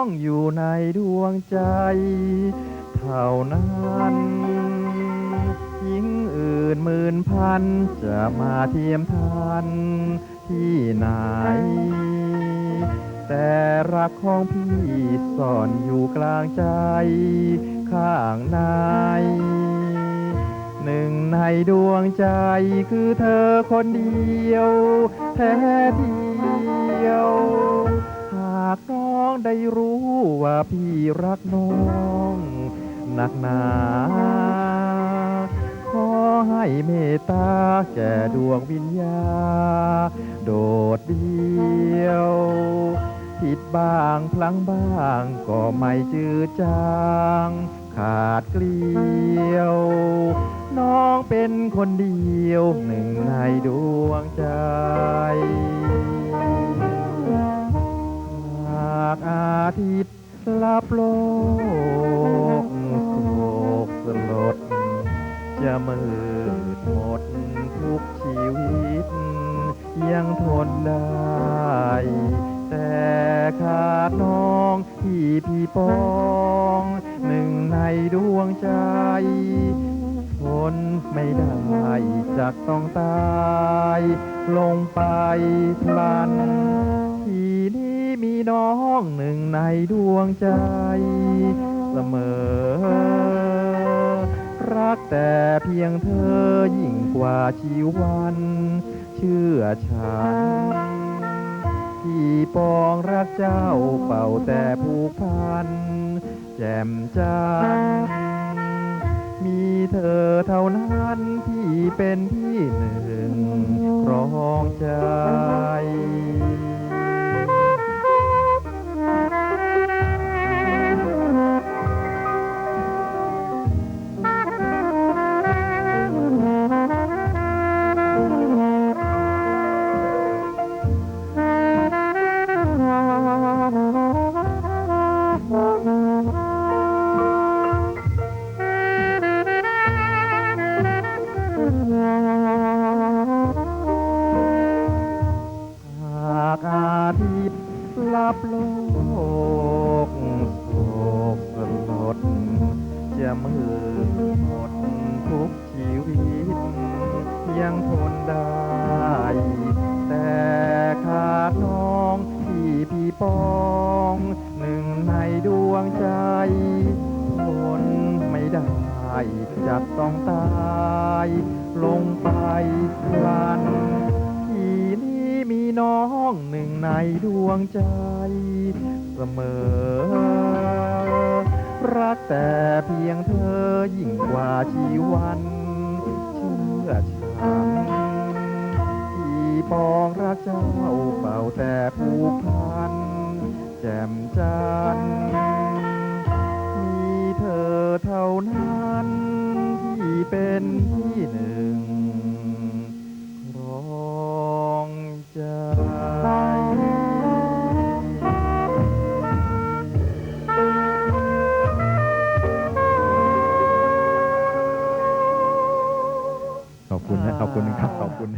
องอยู่ในดวงใจ เท่านั้นหญิงอื่นหมื่นพัน จะมาเทียมทันที่ไหน แต่รักของพี่ซ่อนอยู่กลางใจ ข้างในหนึ่งในดวงใจคือเธอคนเดียว แท้เดียวากน้องได้รู้ว่าพี่รักน้องหนักหนา ขอให้เมตตาแก่ดวงวิญญา โดดเดียว ผิดบ้างพลังบ้างก็ไม่จืดจางขาดเกลียว น้องเป็นคนเดียวหนึ่งในดวงใจ ทิตย์ลับโลกโศกสลด จะมืดหมดทุกชีวิต ยังทนได้ แต่ขาดน้องที่พี่ปอง หนึ่งในดวงใจทนไม่ได้จากต้องตาย ลงไปพลัน ทีนี้มีน้องหนึ่งในดวงใจ เสมอ รักแต่เพียงเธอยิ่งกว่าชีวัน เชื่อฉัน พี่ปองรักเจ้าเป่าแต่ผูกพัน แจ่มจันทร์มีเธอเท่านั้นที่เป็นที่หนึ่งครองใจ โลกโศกสลดจะมืดหมดทุกชีวิต ยังทนได้ แต่ขาดน้องที่พี่ปอง หนึ่งในดวงใจทนไม่ได้จะต้องตาย ลงไปพลัน น้องหนึ่งในดวงใจเสมอ รักแต่เพียงเธอยิ่งกว่าชีวันเชื่อฉันที่ปองรักเจ้าเป่าแต่ผูกพัน แจ่มจันทร์ คุณนะขอบคุณครับขอบคุณ